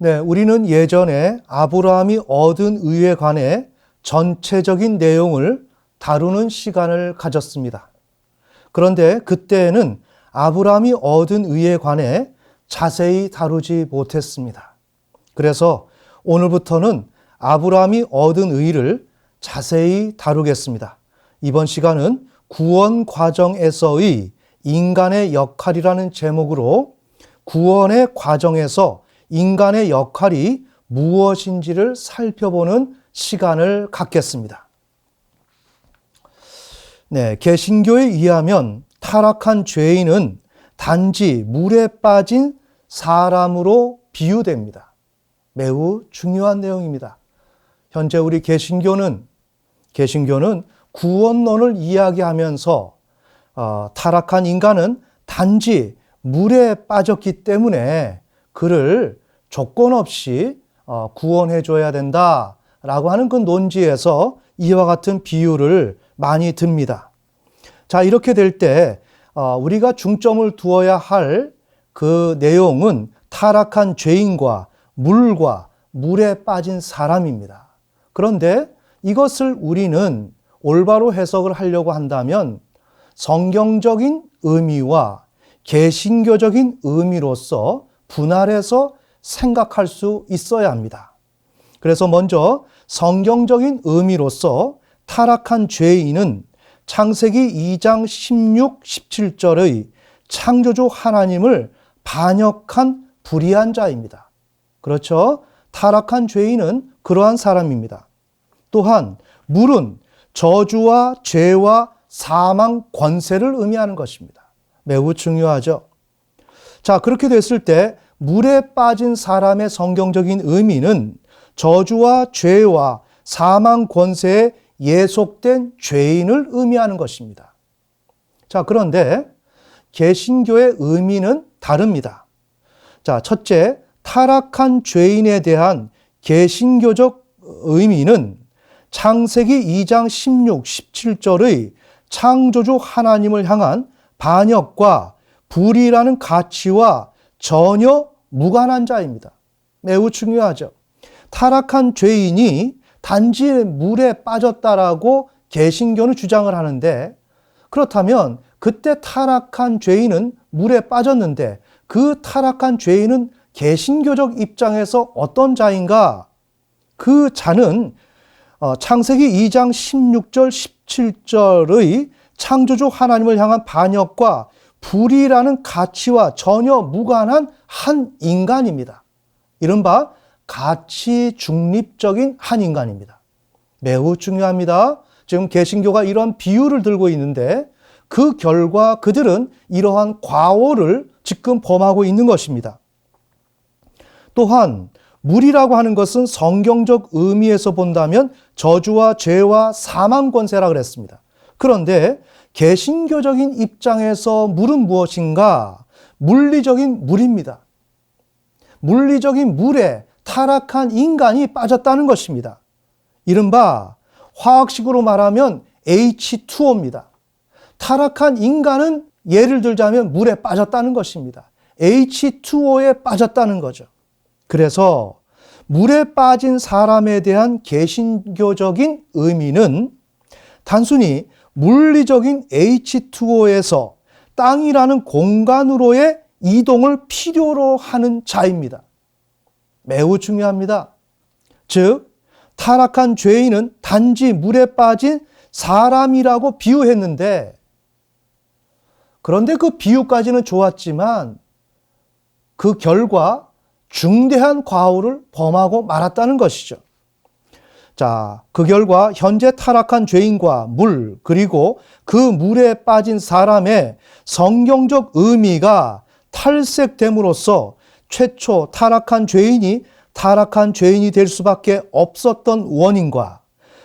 네, 우리는 예전에 아브라함이 얻은 의에 관해 전체적인 내용을 다루는 시간을 가졌습니다. 그런데 그때는 아브라함이 얻은 의에 관해 자세히 다루지 못했습니다. 그래서 오늘부터는 아브라함이 얻은 의를 자세히 다루겠습니다. 이번 시간은 구원 과정에서의 인간의 역할이라는 제목으로 구원의 과정에서 인간의 역할이 무엇인지를 살펴보는 시간을 갖겠습니다. 네, 개신교에 의하면 타락한 죄인은 단지 물에 빠진 사람으로 비유됩니다. 매우 중요한 내용입니다. 현재 우리 개신교는 개신교는 구원론을 이야기하면서 어, 타락한 인간은 단지 물에 빠졌기 때문에 그를 조건 없이 어, 구원해 줘야 된다라고 하는 그 논지에서 이와 같은 비유를 많이 듭니다. 자, 이렇게 될때 어, 우리가 중점을 두어야 할 그 내용은 타락한 죄인과 물과 물에 빠진 사람입니다. 그런데 이것을 우리는 올바로 해석을 하려고 한다면 성경적인 의미와 개신교적인 의미로서 분할해서 생각할 수 있어야 합니다. 그래서 먼저 성경적인 의미로서 타락한 죄인은 창세기 2장 16, 17절의 창조주 하나님을 반역한 불의한 자입니다. 그렇죠? 타락한 죄인은 그러한 사람입니다. 또한 물은 저주와 죄와 사망 권세를 의미하는 것입니다. 매우 중요하죠. 자, 그렇게 됐을 때 물에 빠진 사람의 성경적인 의미는 저주와 죄와 사망 권세에 예속된 죄인을 의미하는 것입니다. 자, 그런데 개신교의 의미는 다릅니다. 자, 첫째, 타락한 죄인에 대한 개신교적 의미는 창세기 2장 16, 17절의 창조주 하나님을 향한 반역과 불이라는 가치와 전혀 무관한 자입니다. 매우 중요하죠. 타락한 죄인이 단지 물에 빠졌다라고 개신교는 주장을 하는데 그렇다면 그때 타락한 죄인은 물에 빠졌는데 그 타락한 죄인은 개신교적 입장에서 어떤 자인가? 그 자는 어, 창세기 2장 16절 17절의 창조주 하나님을 향한 반역과 불이라는 가치와 전혀 무관한 한 인간입니다. 이른바 가치 중립적인 한 인간입니다. 매우 중요합니다. 지금 개신교가 이런 비유를 들고 있는데 그 결과 그들은 이러한 과오를 지금 범하고 있는 것입니다. 또한 물이라고 하는 것은 성경적 의미에서 본다면 저주와 죄와 사망 권세라 그랬습니다. 그런데 개신교적인 입장에서 물은 무엇인가? 물리적인 물입니다. 물리적인 물에 타락한 인간이 빠졌다는 것입니다. 이른바 화학식으로 말하면 H2O입니다. 타락한 인간은 예를 들자면 물에 빠졌다는 것입니다. H2O에 빠졌다는 거죠. 그래서 물에 빠진 사람에 대한 개신교적인 의미는 단순히 물리적인 H2O에서 땅이라는 공간으로의 이동을 필요로 하는 자입니다. 매우 중요합니다. 즉, 타락한 죄인은 단지 물에 빠진 사람이라고 비유했는데, 그런데 그 비유까지는 좋았지만, 그 결과 중대한 과오를 범하고 말았다는 것이죠. 자, 그 결과 현재 타락한 죄인과 물, 그리고 그 물에 빠진 사람의 성경적 의미가 탈색됨으로써 최초 타락한 죄인이 타락한 죄인이 될 수밖에 없었던 원인과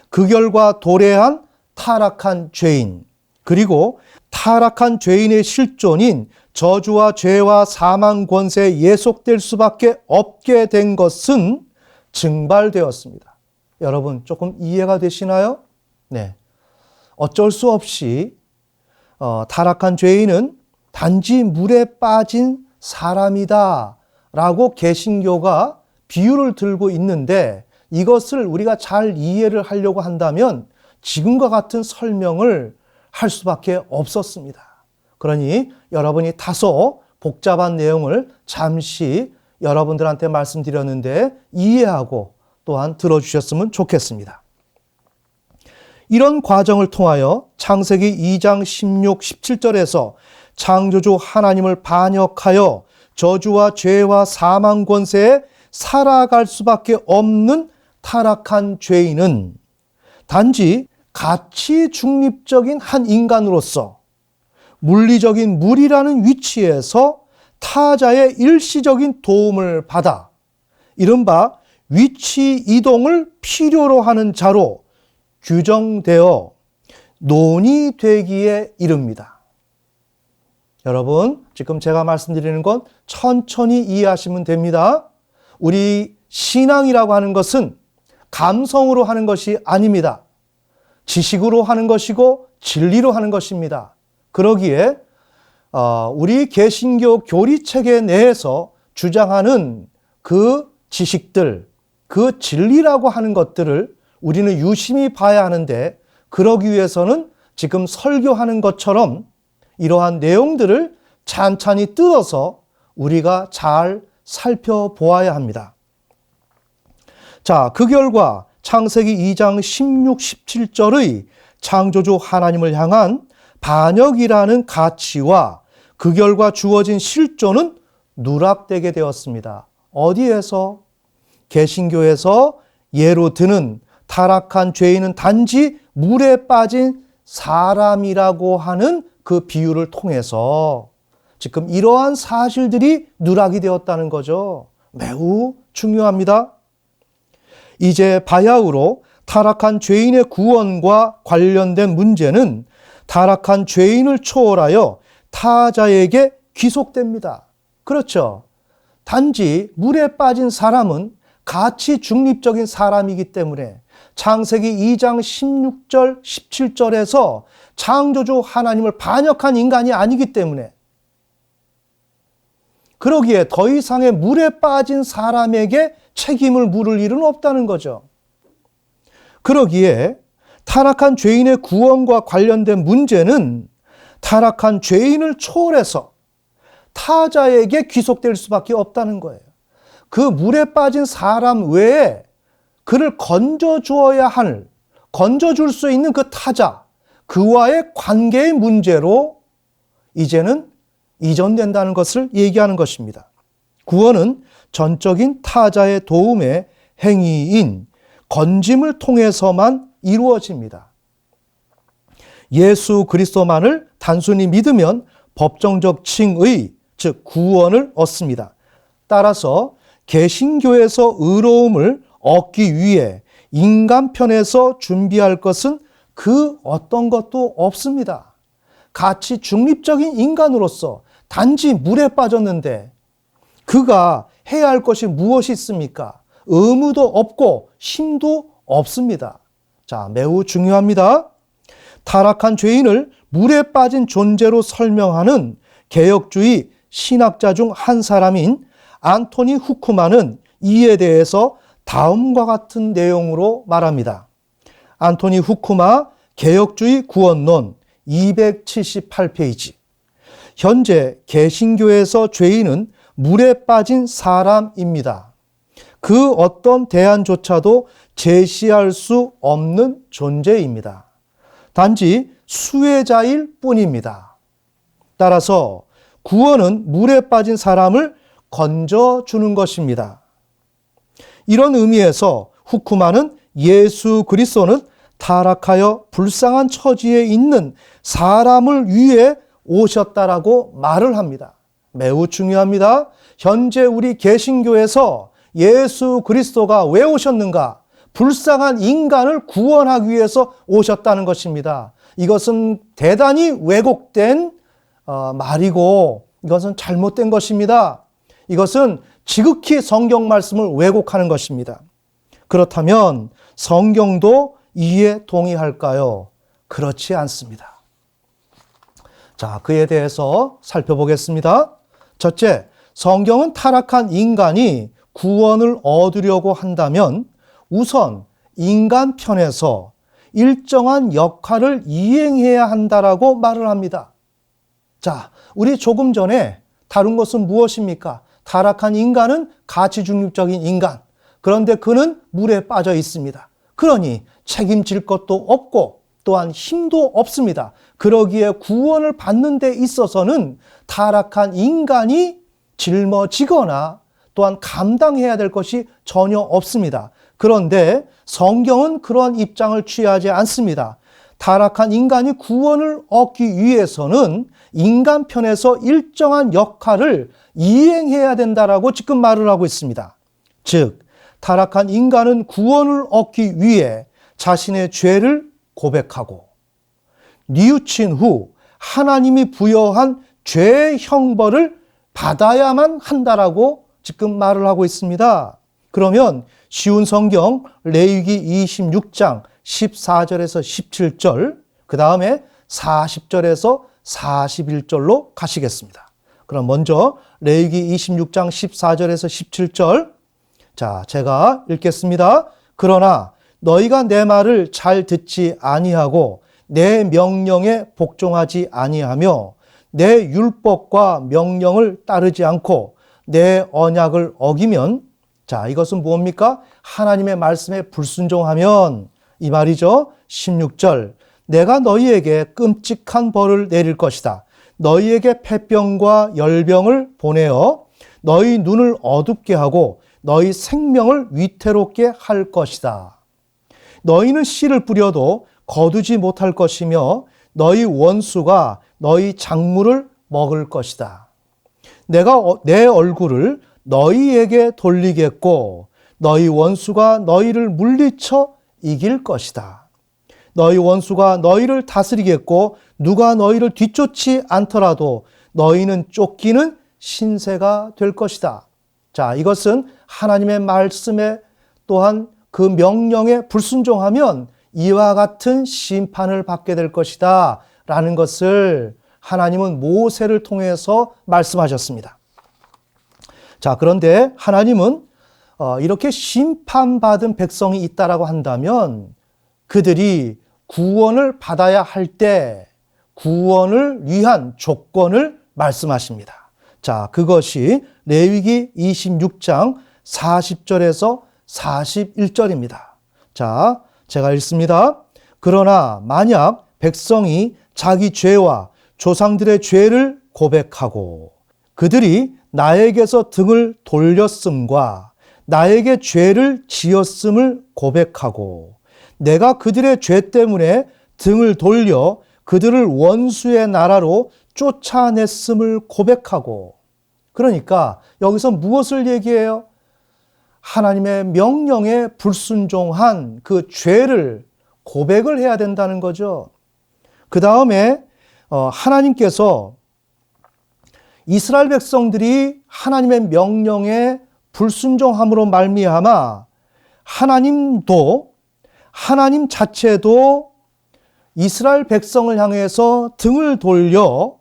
그 결과 도래한 타락한 죄인, 그리고 타락한 죄인의 실존인 저주와 죄와 사망 권세에 예속될 수밖에 없게 된 것은 증발되었습니다. 여러분 조금 이해가 되시나요? 네. 어쩔 수 없이 어, 타락한 죄인은 단지 물에 빠진 사람이다 라고 개신교가 비유를 들고 있는데 이것을 우리가 잘 이해를 하려고 한다면 지금과 같은 설명을 할 수밖에 없었습니다. 그러니 여러분이 다소 복잡한 내용을 잠시 여러분들한테 말씀드렸는데 이해하고 또한 들어주셨으면 좋겠습니다. 이런 과정을 통하여 창세기 2장 16, 17절에서 창조주 하나님을 반역하여 저주와 죄와 사망 권세에 살아갈 수밖에 없는 타락한 죄인은 단지 가치 중립적인 한 인간으로서 물리적인 물이라는 위치에서 타자의 일시적인 도움을 받아 이른바 위치 이동을 필요로 하는 자로 규정되어 논의되기에 이릅니다. 여러분, 지금 제가 말씀드리는 건 천천히 이해하시면 됩니다. 우리 신앙이라고 하는 것은 감성으로 하는 것이 아닙니다. 지식으로 하는 것이고 진리로 하는 것입니다. 그러기에 어, 우리 개신교 교리 체계 내에서 주장하는 그 지식들, 그 진리라고 하는 것들을 우리는 유심히 봐야 하는데 그러기 위해서는 지금 설교하는 것처럼 이러한 내용들을 찬찬히 뜯어서 우리가 잘 살펴보아야 합니다. 자, 그 결과 창세기 2장 16, 17절의 창조주 하나님을 향한 반역이라는 가치와 그 결과 주어진 실존은 누락되게 되었습니다. 어디에서? 개신교에서 예로 드는 타락한 죄인은 단지 물에 빠진 사람이라고 하는 그 비유를 통해서 지금 이러한 사실들이 누락이 되었다는 거죠. 매우 중요합니다. 이제 바야흐로 타락한 죄인의 구원과 관련된 문제는 타락한 죄인을 초월하여 타자에게 귀속됩니다. 그렇죠. 단지 물에 빠진 사람은 가치 중립적인 사람이기 때문에 창세기 2장 16절, 17절에서 창조주 하나님을 반역한 인간이 아니기 때문에 그러기에 더 이상의 물에 빠진 사람에게 책임을 물을 일은 없다는 거죠. 그러기에 타락한 죄인의 구원과 관련된 문제는 타락한 죄인을 초월해서 타자에게 귀속될 수밖에 없다는 거예요. 그 물에 빠진 사람 외에 그를 건져 주어야 할, 건져 줄 수 있는 그 타자, 그와의 관계의 문제로 이제는 이전된다는 것을 얘기하는 것입니다. 구원은 전적인 타자의 도움의 행위인 건짐을 통해서만 이루어집니다. 예수 그리스도만을 단순히 믿으면 법정적 칭의, 즉 구원을 얻습니다. 따라서 개신교에서 의로움을 얻기 위해 인간 편에서 준비할 것은 그 어떤 것도 없습니다. 가치 중립적인 인간으로서 단지 물에 빠졌는데 그가 해야 할 것이 무엇이 있습니까? 의무도 없고 힘도 없습니다. 자, 매우 중요합니다. 타락한 죄인을 물에 빠진 존재로 설명하는 개혁주의 신학자 중 한 사람인 안토니 후쿠마는 이에 대해서 다음과 같은 내용으로 말합니다. 안토니 후쿠마 개혁주의 구원론 278페이지. 현재 개신교에서 죄인은 물에 빠진 사람입니다. 그 어떤 대안조차도 제시할 수 없는 존재입니다. 단지 수혜자일 뿐입니다. 따라서 구원은 물에 빠진 사람을 건져주는 것입니다. 이런 의미에서 후쿠마는 예수 그리스도는 타락하여 불쌍한 처지에 있는 사람을 위해 오셨다라고 말을 합니다. 매우 중요합니다. 현재 우리 개신교에서 예수 그리스도가 왜 오셨는가? 불쌍한 인간을 구원하기 위해서 오셨다는 것입니다. 이것은 대단히 왜곡된 어, 말이고 이것은 잘못된 것입니다. 이것은 지극히 성경 말씀을 왜곡하는 것입니다. 그렇다면 성경도 이에 동의할까요? 그렇지 않습니다. 자, 그에 대해서 살펴보겠습니다. 첫째, 성경은 타락한 인간이 구원을 얻으려고 한다면 우선 인간 편에서 일정한 역할을 이행해야 한다라고 말을 합니다. 자, 우리 조금 전에 다룬 것은 무엇입니까? 타락한 인간은 가치 중립적인 인간. 그런데 그는 물에 빠져 있습니다. 그러니 책임질 것도 없고 또한 힘도 없습니다. 그러기에 구원을 받는 데 있어서는 타락한 인간이 짊어지거나 또한 감당해야 될 것이 전혀 없습니다. 그런데 성경은 그러한 입장을 취하지 않습니다. 타락한 인간이 구원을 얻기 위해서는 인간 편에서 일정한 역할을 이행해야 된다라고 지금 말을 하고 있습니다. 즉, 타락한 인간은 구원을 얻기 위해 자신의 죄를 고백하고 뉘우친 후 하나님이 부여한 죄의 형벌을 받아야만 한다라고 지금 말을 하고 있습니다. 그러면 쉬운 성경 레위기 26장 14절에서 17절 그 다음에 40절에서 41절로 가시겠습니다. 그럼 먼저 레위기 26장 14절에서 17절 자 제가 읽겠습니다. 그러나 너희가 내 말을 잘 듣지 아니하고 내 명령에 복종하지 아니하며 내 율법과 명령을 따르지 않고 내 언약을 어기면 자 이것은 무엇입니까? 하나님의 말씀에 불순종하면 이 말이죠. 16절 내가 너희에게 끔찍한 벌을 내릴 것이다. 너희에게 폐병과 열병을 보내어 너희 눈을 어둡게 하고 너희 생명을 위태롭게 할 것이다. 너희는 씨를 뿌려도 거두지 못할 것이며 너희 원수가 너희 작물을 먹을 것이다. 내가 어, 내 얼굴을 너희에게 돌리겠고 너희 원수가 너희를 물리쳐 이길 것이다. 너희 원수가 너희를 다스리겠고 누가 너희를 뒤쫓지 않더라도 너희는 쫓기는 신세가 될 것이다. 자, 이것은 하나님의 말씀에 또한 그 명령에 불순종하면 이와 같은 심판을 받게 될 것이다. 라는 것을 하나님은 모세를 통해서 말씀하셨습니다. 자, 그런데 하나님은 어, 이렇게 심판받은 백성이 있다라고 한다면 그들이 구원을 받아야 할 때 구원을 위한 조건을 말씀하십니다. 자, 그것이 레위기 26장 40절에서 41절입니다. 자, 제가 읽습니다. 그러나 만약 백성이 자기 죄와 조상들의 죄를 고백하고 그들이 나에게서 등을 돌렸음과 나에게 죄를 지었음을 고백하고 내가 그들의 죄 때문에 등을 돌려 그들을 원수의 나라로 쫓아냈음을 고백하고 그러니까 여기서 무엇을 얘기해요? 하나님의 명령에 불순종한 그 죄를 고백을 해야 된다는 거죠. 그 다음에 어, 하나님께서 이스라엘 백성들이 하나님의 명령에 불순종함으로 말미암아 하나님도 하나님 자체도 이스라엘 백성을 향해서 등을 돌려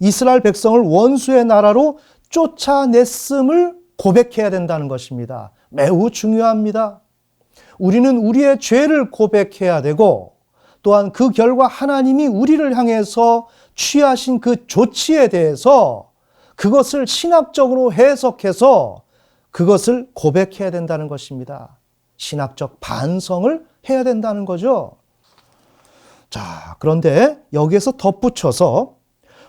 이스라엘 백성을 원수의 나라로 쫓아냈음을 고백해야 된다는 것입니다. 매우 중요합니다. 우리는 우리의 죄를 고백해야 되고 또한 그 결과 하나님이 우리를 향해서 취하신 그 조치에 대해서 그것을 신학적으로 해석해서 그것을 고백해야 된다는 것입니다. 신학적 반성을 해야 된다는 거죠. 자, 그런데 여기에서 덧붙여서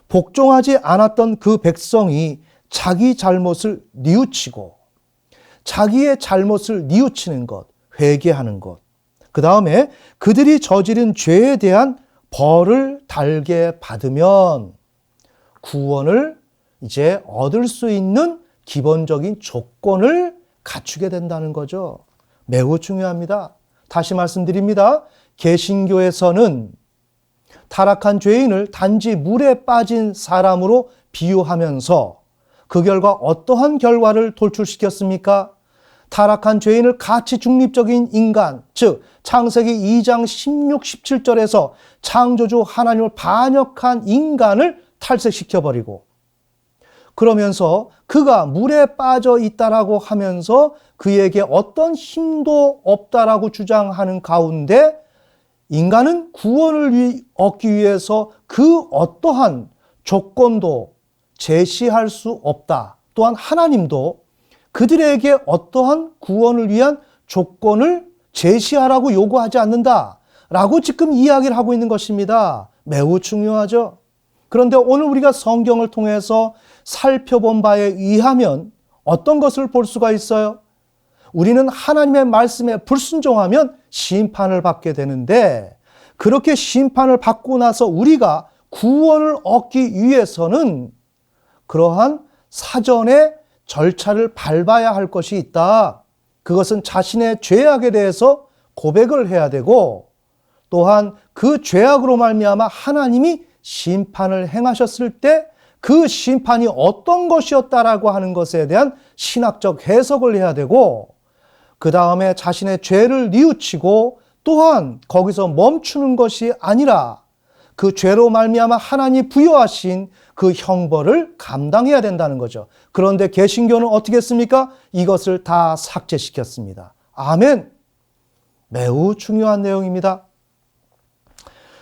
복종하지 않았던 그 백성이 자기 잘못을 뉘우치고 자기의 잘못을 뉘우치는 것, 회개하는 것. 그 다음에 그들이 저지른 죄에 대한 벌을 달게 받으면 구원을 이제 얻을 수 있는 기본적인 조건을 갖추게 된다는 거죠. 매우 중요합니다. 다시 말씀드립니다. 개신교에서는 타락한 죄인을 단지 물에 빠진 사람으로 비유하면서 그 결과 어떠한 결과를 돌출시켰습니까? 타락한 죄인을 가치 중립적인 인간, 즉 창세기 2장 16, 17절에서 창조주 하나님을 반역한 인간을 탈색시켜 버리고 그러면서 그가 물에 빠져 있다라고 하면서 그에게 어떤 힘도 없다라고 주장하는 가운데 인간은 구원을 얻기 위해서 그 어떠한 조건도 제시할 수 없다. 또한 하나님도 그들에게 어떠한 구원을 위한 조건을 제시하라고 요구하지 않는다. 라고 지금 이야기를 하고 있는 것입니다. 매우 중요하죠. 그런데 오늘 우리가 성경을 통해서 살펴본 바에 의하면 어떤 것을 볼 수가 있어요? 우리는 하나님의 말씀에 불순종하면 심판을 받게 되는데 그렇게 심판을 받고 나서 우리가 구원을 얻기 위해서는 그러한 사전의 절차를 밟아야 할 것이 있다. 그것은 자신의 죄악에 대해서 고백을 해야 되고 또한 그 죄악으로 말미암아 하나님이 심판을 행하셨을 때 그 심판이 어떤 것이었다라고 하는 것에 대한 신학적 해석을 해야 되고 그 다음에 자신의 죄를 뉘우치고 또한 거기서 멈추는 것이 아니라 그 죄로 말미암아 하나님 부여하신 그 형벌을 감당해야 된다는 거죠. 그런데 개신교는 어떻게 했습니까? 이것을 다 삭제시켰습니다. 아멘. 매우 중요한 내용입니다.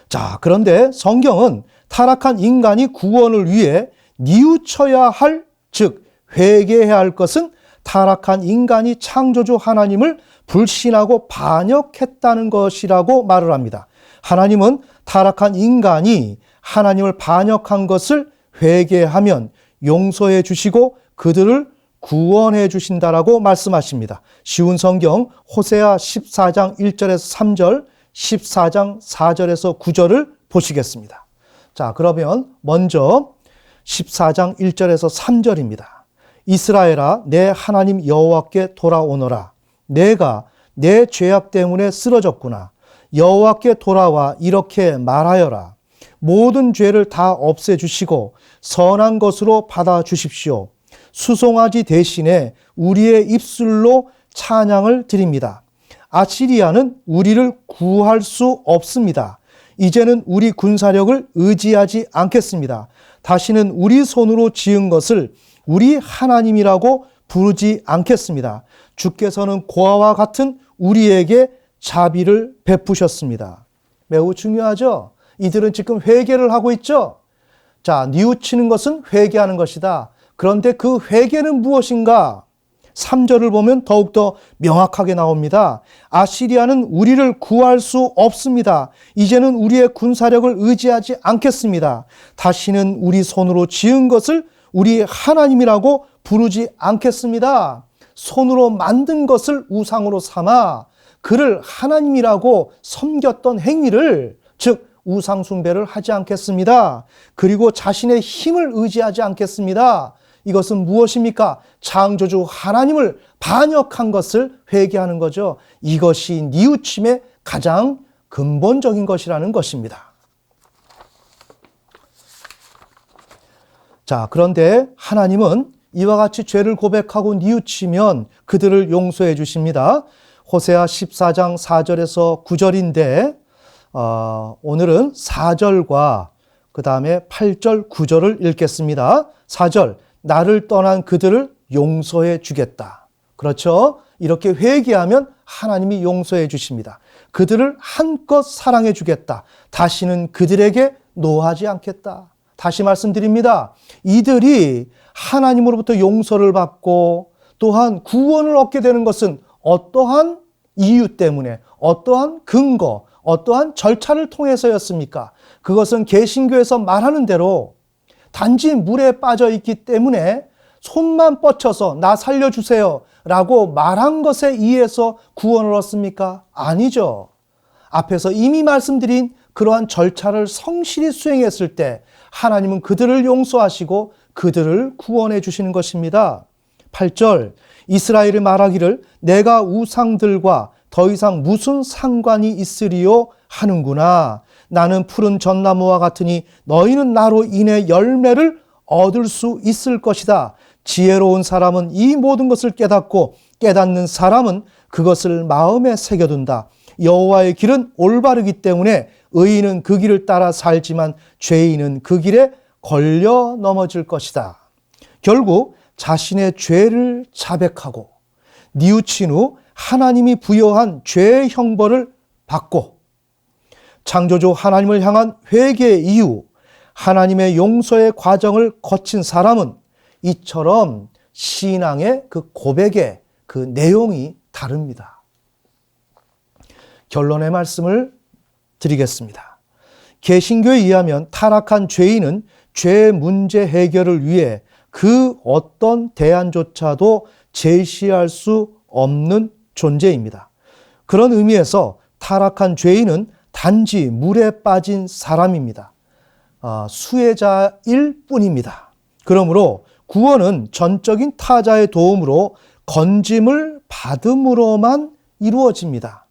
자, 그런데 성경은 타락한 인간이 구원을 위해 뉘우쳐야 할, 즉, 회개해야 할 것은 타락한 인간이 창조주 하나님을 불신하고 반역했다는 것이라고 말을 합니다. 하나님은 타락한 인간이 하나님을 반역한 것을 회개하면 용서해 주시고 그들을 구원해 주신다라고 말씀하십니다. 쉬운 성경 호세아 14장 1절에서 3절, 14장 4절에서 9절을 보시겠습니다. 자, 그러면 먼저 14장 1절에서 3절입니다. 이스라엘아 내 하나님 여호와께 돌아오너라. 내가 내 죄악 때문에 쓰러졌구나. 여호와께 돌아와 이렇게 말하여라. 모든 죄를 다 없애 주시고 선한 것으로 받아 주십시오. 수송아지 대신에 우리의 입술로 찬양을 드립니다. 아시리아는 우리를 구할 수 없습니다. 이제는 우리 군사력을 의지하지 않겠습니다. 다시는 우리 손으로 지은 것을 우리 하나님이라고 부르지 않겠습니다. 주께서는 고아와 같은 우리에게 자비를 베푸셨습니다. 매우 중요하죠? 이들은 지금 회개를 하고 있죠? 자, 뉘우치는 것은 회개하는 것이다. 그런데 그 회개는 무엇인가? 3절을 보면 더욱더 명확하게 나옵니다. 아시리아는 우리를 구할 수 없습니다. 이제는 우리의 군사력을 의지하지 않겠습니다. 다시는 우리 손으로 지은 것을 우리 하나님이라고 부르지 않겠습니다. 손으로 만든 것을 우상으로 삼아 그를 하나님이라고 섬겼던 행위를 즉 우상숭배를 하지 않겠습니다. 그리고 자신의 힘을 의지하지 않겠습니다. 이것은 무엇입니까? 창조주 하나님을 반역한 것을 회개하는 거죠. 이것이 뉘우침의 가장 근본적인 것이라는 것입니다. 자, 그런데 하나님은 이와 같이 죄를 고백하고 뉘우치면 그들을 용서해 주십니다. 호세아 14장 4절에서 9절인데 어, 오늘은 4절과 그 다음에 8절, 9절을 읽겠습니다. 4절 나를 떠난 그들을 용서해 주겠다. 그렇죠? 이렇게 회개하면 하나님이 용서해 주십니다. 그들을 한껏 사랑해 주겠다. 다시는 그들에게 노하지 않겠다. 다시 말씀드립니다. 이들이 하나님으로부터 용서를 받고 또한 구원을 얻게 되는 것은 어떠한 이유 때문에 어떠한 근거, 어떠한 절차를 통해서였습니까? 그것은 개신교에서 말하는 대로 단지 물에 빠져 있기 때문에 손만 뻗쳐서 나 살려주세요 라고 말한 것에 의해서 구원을 얻습니까? 아니죠. 앞에서 이미 말씀드린 그러한 절차를 성실히 수행했을 때 하나님은 그들을 용서하시고 그들을 구원해 주시는 것입니다. 8절 이스라엘이 말하기를 내가 우상들과 더 이상 무슨 상관이 있으리요 하는구나. 나는 푸른 전나무와 같으니 너희는 나로 인해 열매를 얻을 수 있을 것이다. 지혜로운 사람은 이 모든 것을 깨닫고 깨닫는 사람은 그것을 마음에 새겨둔다. 여호와의 길은 올바르기 때문에 의인은 그 길을 따라 살지만 죄인은 그 길에 걸려 넘어질 것이다. 결국 자신의 죄를 자백하고 뉘우친 후 하나님이 부여한 죄의 형벌을 받고 창조주 하나님을 향한 회개 이후 하나님의 용서의 과정을 거친 사람은 이처럼 신앙의 그 고백의 그 내용이 다릅니다. 결론의 말씀을 드리겠습니다. 개신교에 의하면 타락한 죄인은 죄 문제 해결을 위해 그 어떤 대안조차도 제시할 수 없는 존재입니다. 그런 의미에서 타락한 죄인은 단지 물에 빠진 사람입니다. 아, 수혜자일 뿐입니다. 그러므로 구원은 전적인 타자의 도움으로 건짐을 받음으로만 이루어집니다.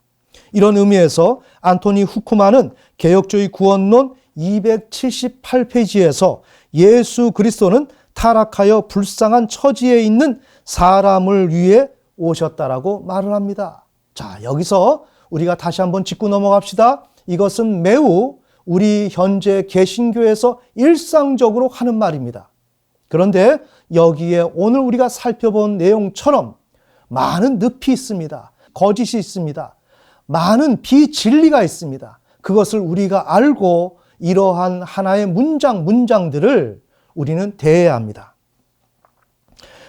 이런 의미에서 안토니 후쿠마는 개혁주의 구원론 278페이지에서 예수 그리스도는 타락하여 불쌍한 처지에 있는 사람을 위해 오셨다라고 말을 합니다. 자, 여기서 우리가 다시 한번 짚고 넘어갑시다. 이것은 매우 우리 현재 개신교에서 일상적으로 하는 말입니다. 그런데 여기에 오늘 우리가 살펴본 내용처럼 많은 늪이 있습니다. 거짓이 있습니다. 많은 비진리가 있습니다. 그것을 우리가 알고 이러한 하나의 문장, 문장들을 우리는 대해야 합니다.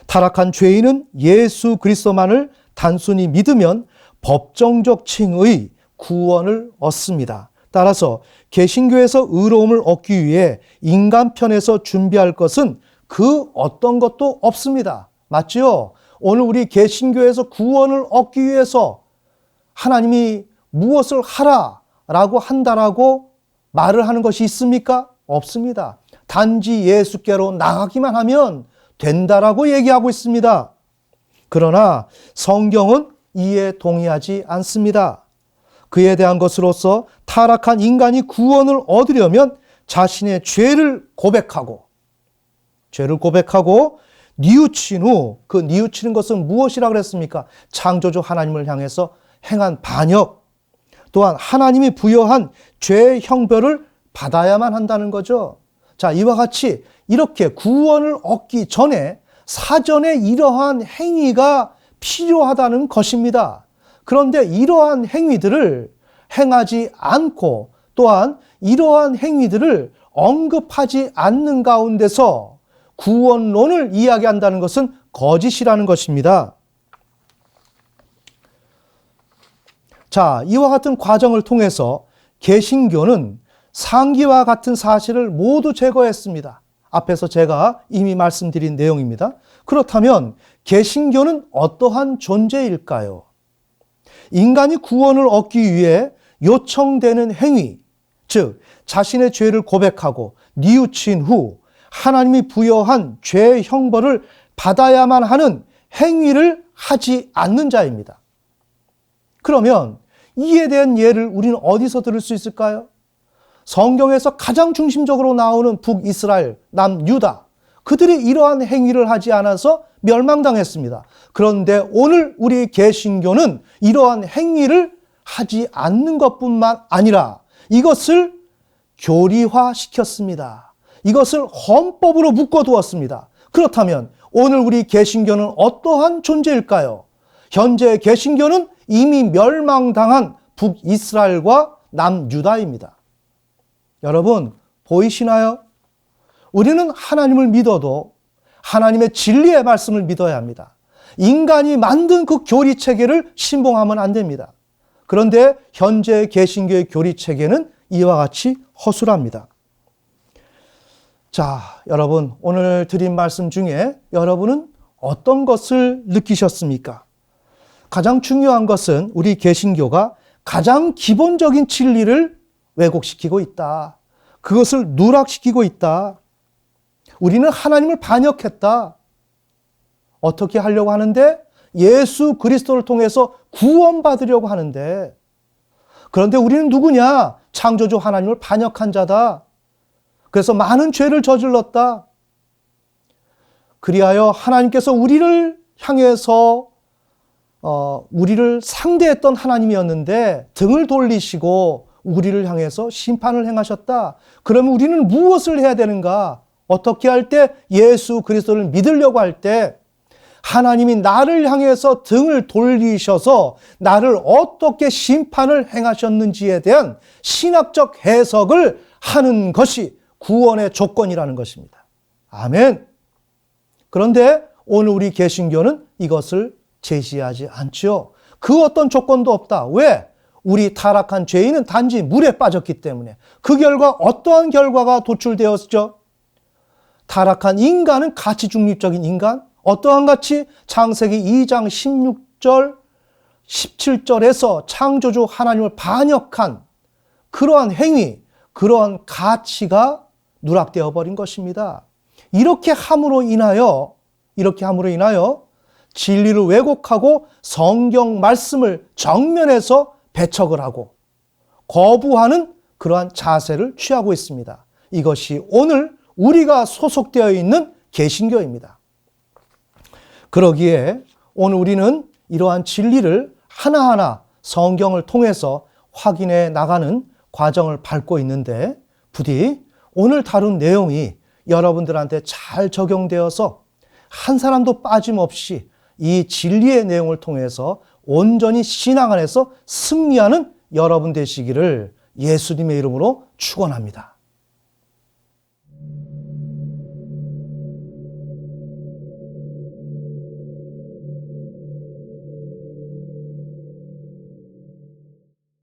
타락한 죄인은 예수 그리스도만을 단순히 믿으면 법정적 칭의 구원을 얻습니다. 따라서 개신교에서 의로움을 얻기 위해 인간 편에서 준비할 것은 그 어떤 것도 없습니다. 맞지요? 오늘 우리 개신교에서 구원을 얻기 위해서 하나님이 무엇을 하라라고 한다라고 말을 하는 것이 있습니까? 없습니다. 단지 예수께로 나가기만 하면 된다라고 얘기하고 있습니다. 그러나 성경은 이에 동의하지 않습니다. 그에 대한 것으로서 타락한 인간이 구원을 얻으려면 자신의 죄를 고백하고 죄를 고백하고 뉘우친 후 그 뉘우치는 것은 무엇이라 그랬습니까? 창조주 하나님을 향해서 행한 반역 또한 하나님이 부여한 죄의 형벌을 받아야만 한다는 거죠. 자, 이와 같이 이렇게 구원을 얻기 전에 사전에 이러한 행위가 필요하다는 것입니다. 그런데 이러한 행위들을 행하지 않고 또한 이러한 행위들을 언급하지 않는 가운데서 구원론을 이야기한다는 것은 거짓이라는 것입니다. 자, 이와 같은 과정을 통해서 개신교는 상기와 같은 사실을 모두 제거했습니다. 앞에서 제가 이미 말씀드린 내용입니다. 그렇다면 개신교는 어떠한 존재일까요? 인간이 구원을 얻기 위해 요청되는 행위, 즉 자신의 죄를 고백하고 뉘우친 후 하나님이 부여한 죄의 형벌을 받아야만 하는 행위를 하지 않는 자입니다. 그러면 이에 대한 예를 우리는 어디서 들을 수 있을까요? 성경에서 가장 중심적으로 나오는 북이스라엘, 남유다. 그들이 이러한 행위를 하지 않아서 멸망당했습니다. 그런데 오늘 우리 개신교는 이러한 행위를 하지 않는 것뿐만 아니라 이것을 교리화시켰습니다. 이것을 헌법으로 묶어두었습니다. 그렇다면 오늘 우리 개신교는 어떠한 존재일까요? 현재 개신교는 이미 멸망당한 북이스라엘과 남유다입니다. 여러분, 보이시나요? 우리는 하나님을 믿어도 하나님의 진리의 말씀을 믿어야 합니다. 인간이 만든 그 교리 체계를 신봉하면 안 됩니다. 그런데 현재 개신교의 교리 체계는 이와 같이 허술합니다. 자, 여러분, 오늘 드린 말씀 중에 여러분은 어떤 것을 느끼셨습니까? 가장 중요한 것은 우리 개신교가 가장 기본적인 진리를 왜곡시키고 있다. 그것을 누락시키고 있다. 우리는 하나님을 반역했다. 어떻게 하려고 하는데? 예수 그리스도를 통해서 구원받으려고 하는데. 그런데 우리는 누구냐? 창조주 하나님을 반역한 자다. 그래서 많은 죄를 저질렀다. 그리하여 하나님께서 우리를 향해서 어, 우리를 상대했던 하나님이었는데 등을 돌리시고 우리를 향해서 심판을 행하셨다. 그러면 우리는 무엇을 해야 되는가? 어떻게 할 때 예수 그리스도를 믿으려고 할 때 하나님이 나를 향해서 등을 돌리셔서 나를 어떻게 심판을 행하셨는지에 대한 신학적 해석을 하는 것이 구원의 조건이라는 것입니다. 아멘. 그런데 오늘 우리 개신교는 이것을 제시하지 않죠. 그 어떤 조건도 없다. 왜? 우리 타락한 죄인은 단지 물에 빠졌기 때문에 그 결과 어떠한 결과가 도출되었죠? 타락한 인간은 가치 중립적인 인간, 어떠한 가치? 창세기 2장 16절, 17절에서 창조주 하나님을 반역한 그러한 행위, 그러한 가치가 누락되어 버린 것입니다. 이렇게 함으로 인하여, 이렇게 함으로 인하여 진리를 왜곡하고 성경 말씀을 정면에서 배척을 하고 거부하는 그러한 자세를 취하고 있습니다. 이것이 오늘 우리가 소속되어 있는 개신교입니다. 그러기에 오늘 우리는 이러한 진리를 하나하나 성경을 통해서 확인해 나가는 과정을 밟고 있는데 부디 오늘 다룬 내용이 여러분들한테 잘 적용되어서 한 사람도 빠짐없이 이 진리의 내용을 통해서 온전히 신앙 안에서 승리하는 여러분 되시기를 예수님의 이름으로 축원합니다.